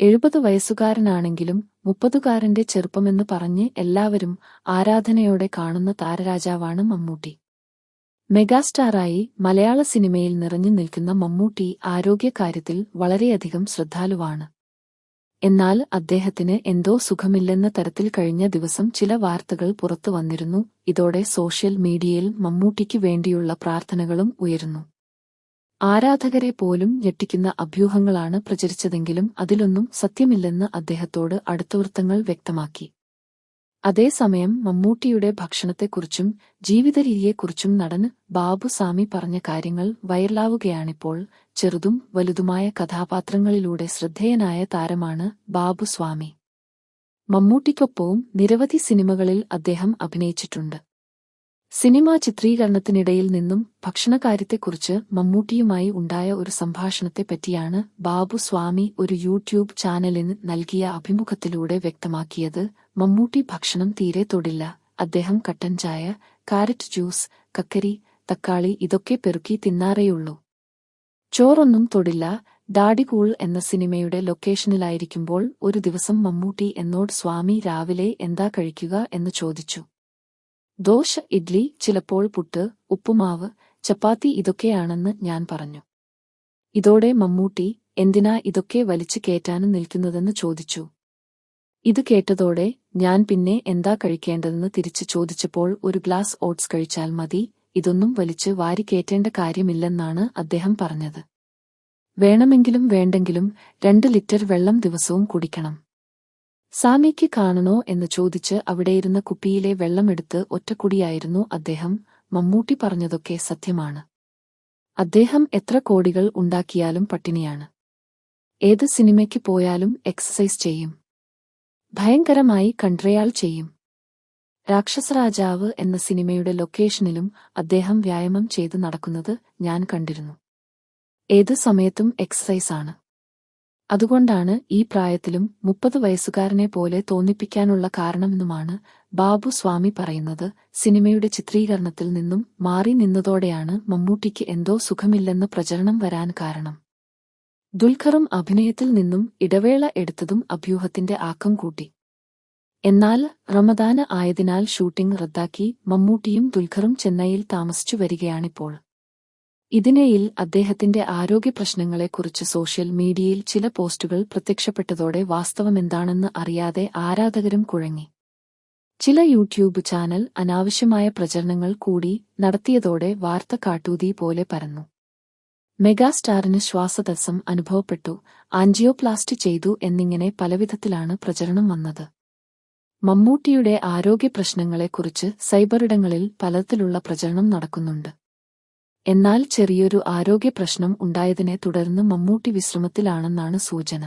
എഴുപത് വയസ്സുകാരനാണെങ്കിലും മുപ്പതുകാരന്റെ ചെറുപ്പമെന്ന് പറഞ്ഞ് എല്ലാവരും ആരാധനയോടെ കാണുന്ന താരരാജാവാണ് മമ്മൂട്ടി. മെഗാസ്റ്റാറായി മലയാള സിനിമയിൽ നിറഞ്ഞു നിൽക്കുന്ന മമ്മൂട്ടി ആരോഗ്യകാര്യത്തിൽ വളരെയധികം ശ്രദ്ധാലുവാണ്. എന്നാൽ അദ്ദേഹത്തിന് എന്തോ സുഖമില്ലെന്ന തരത്തിൽ കഴിഞ്ഞ ദിവസം ചില വാർത്തകൾ പുറത്തു വന്നിരുന്നു. ഇതോടെ സോഷ്യൽ മീഡിയയിൽ മമ്മൂട്ടിക്ക് വേണ്ടിയുള്ള പ്രാർത്ഥനകളും ഉയരുന്നു. ആരാധകരെ പോലും ഞെട്ടിക്കുന്ന അഭ്യൂഹങ്ങളാണ് പ്രചരിച്ചതെങ്കിലും അതിലൊന്നും സത്യമില്ലെന്ന് അദ്ദേഹത്തോട് അടുത്ത വൃത്തങ്ങൾ വ്യക്തമാക്കി. അതേസമയം മമ്മൂട്ടിയുടെ ഭക്ഷണത്തെക്കുറിച്ചും ജീവിതരീതിയെക്കുറിച്ചും നടൻ ബാബു സാമി പറഞ്ഞ കാര്യങ്ങൾ വൈറലാവുകയാണിപ്പോൾ ചെറുതും വലുതുമായ കഥാപാത്രങ്ങളിലൂടെ ശ്രദ്ധേയനായ താരമാണ് ബാബുസ്വാമി മമ്മൂട്ടിക്കൊപ്പവും നിരവധി സിനിമകളിൽ അദ്ദേഹം അഭിനയിച്ചിട്ടുണ്ട്. സിനിമാ ചിത്രീകരണത്തിനിടയിൽ നിന്നും ഭക്ഷണകാര്യത്തെക്കുറിച്ച് മമ്മൂട്ടിയുമായി ഉണ്ടായ ഒരു സംഭാഷണത്തെപ്പറ്റിയാണ് ബാബു സ്വാമി ഒരു യൂട്യൂബ് ചാനലിന് നൽകിയ അഭിമുഖത്തിലൂടെ വ്യക്തമാക്കിയത്. മമ്മൂട്ടി ഭക്ഷണം തീരെ തൊടില്ല. അദ്ദേഹം കട്ടൻ ചായ കാരറ്റ് ജ്യൂസ് കക്കരി തക്കാളി ഇതൊക്കെ പെറുക്കി തിന്നാറേയുള്ളൂ. ചോറൊന്നും തൊടില്ല. ഡാഡി കൂൾ എന്ന സിനിമയുടെ ലൊക്കേഷനിലായിരിക്കുമ്പോൾ ഒരു ദിവസം മമ്മൂട്ടി എന്നോട് സ്വാമി രാവിലെ എന്താ കഴിക്കുക? എന്ന് ചോദിച്ചു. ദോശ ഇഡ്ലി ചിലപ്പോൾ പുട്ട് ഉപ്പുമാവ് ചപ്പാത്തി ഇതൊക്കെയാണെന്ന് ഞാൻ പറഞ്ഞു. ഇതോടെ മമ്മൂട്ടി എന്തിനാ ഇതൊക്കെ വലിച്ചു കയറ്റാനും നിൽക്കുന്നതെന്ന് ചോദിച്ചു. ഇത് കേട്ടതോടെ ഞാൻ പിന്നെ എന്താ കഴിക്കേണ്ടതെന്ന് തിരിച്ചു ചോദിച്ചപ്പോൾ ഒരു ഗ്ലാസ് ഓട്സ് കഴിച്ചാൽ മതി ഇതൊന്നും വലിച്ച് വാരിക്കേറ്റേണ്ട കാര്യമില്ലെന്നാണ് അദ്ദേഹം പറഞ്ഞത്. വേണമെങ്കിലും വേണ്ടെങ്കിലും രണ്ട് ലിറ്റർ വെള്ളം ദിവസവും കുടിക്കണം. സാമിക്ക് കാണണോ എന്ന് ചോദിച്ച് അവിടെയിരുന്ന കുപ്പിയിലെ വെള്ളമെടുത്ത് ഒറ്റക്കുടിയായിരുന്നു അദ്ദേഹം. മമ്മൂട്ടി പറഞ്ഞതൊക്കെ സത്യമാണ്. അദ്ദേഹം എത്ര കോടികൾ ഉണ്ടാക്കിയാലും പട്ടിണിയാണ്. ഏത് സിനിമയ്ക്ക് പോയാലും എക്സസൈസ് ചെയ്യും. ഭയങ്കരമായി കൺട്രയാൾ ചെയ്യും. രാക്ഷസരാജാവ് എന്ന സിനിമയുടെ ലൊക്കേഷനിലും അദ്ദേഹം വ്യായാമം ചെയ്ത് നടക്കുന്നത് ഞാൻ കണ്ടിരുന്നു. ഏത് സമയത്തും എക്സസൈസാണ്. അതുകൊണ്ടാണ് ഈ പ്രായത്തിലും മുപ്പത് വയസ്സുകാരനെ പോലെ തോന്നിപ്പിക്കാനുള്ള കാരണമെന്നുമാണ് ബാബു സ്വാമി പറയുന്നത്. സിനിമയുടെ ചിത്രീകരണത്തിൽ നിന്നും മാറി നിന്നതോടെയാണ് മമ്മൂട്ടിക്ക് എന്തോ സുഖമില്ലെന്ന് പ്രചരണം വരാൻ കാരണം. ദുൽഖറും അഭിനയത്തിൽ നിന്നും ഇടവേള എടുത്തതും അഭ്യൂഹത്തിന്റെ ആക്കം കൂട്ടി. എന്നാൽ റമദാന ആയതിനാൽ ഷൂട്ടിംഗ് റദ്ദാക്കി മമ്മൂട്ടിയും ദുൽഖറും ചെന്നൈയിൽ താമസിച്ചു വരികയാണിപ്പോൾ. ഇതിനിടയിൽ അദ്ദേഹത്തിന്റെ ആരോഗ്യപ്രശ്നങ്ങളെക്കുറിച്ച് സോഷ്യൽ മീഡിയയിൽ ചില പോസ്റ്റുകൾ പ്രത്യക്ഷപ്പെട്ടതോടെ വാസ്തവമെന്താണെന്ന് അറിയാതെ ആരാധകരും കുഴങ്ങി. ചില യൂട്യൂബ് ചാനൽ അനാവശ്യമായ പ്രചരണങ്ങൾ കൂടി നടത്തിയതോടെ വാർത്ത കാട്ടൂതി പോലെ പരന്നു. മെഗാസ്റ്റാറിന് ശ്വാസതസം അനുഭവപ്പെട്ടു. ആൻജിയോപ്ലാസ്റ്റ് ചെയ്തു എന്നിങ്ങനെ പലവിധത്തിലാണ് പ്രചരണം വന്നത്. മമ്മൂട്ടിയുടെ ആരോഗ്യ പ്രശ്നങ്ങളെക്കുറിച്ച് സൈബറിടങ്ങളിൽ പലത്തിലുള്ള പ്രചരണം നടക്കുന്നുണ്ട്. എന്നാൽ ചെറിയൊരു ആരോഗ്യ പ്രശ്നം ഉണ്ടായതിനെ തുടർന്ന് മമ്മൂട്ടി വിശ്രമത്തിലാണെന്നാണ് സൂചന.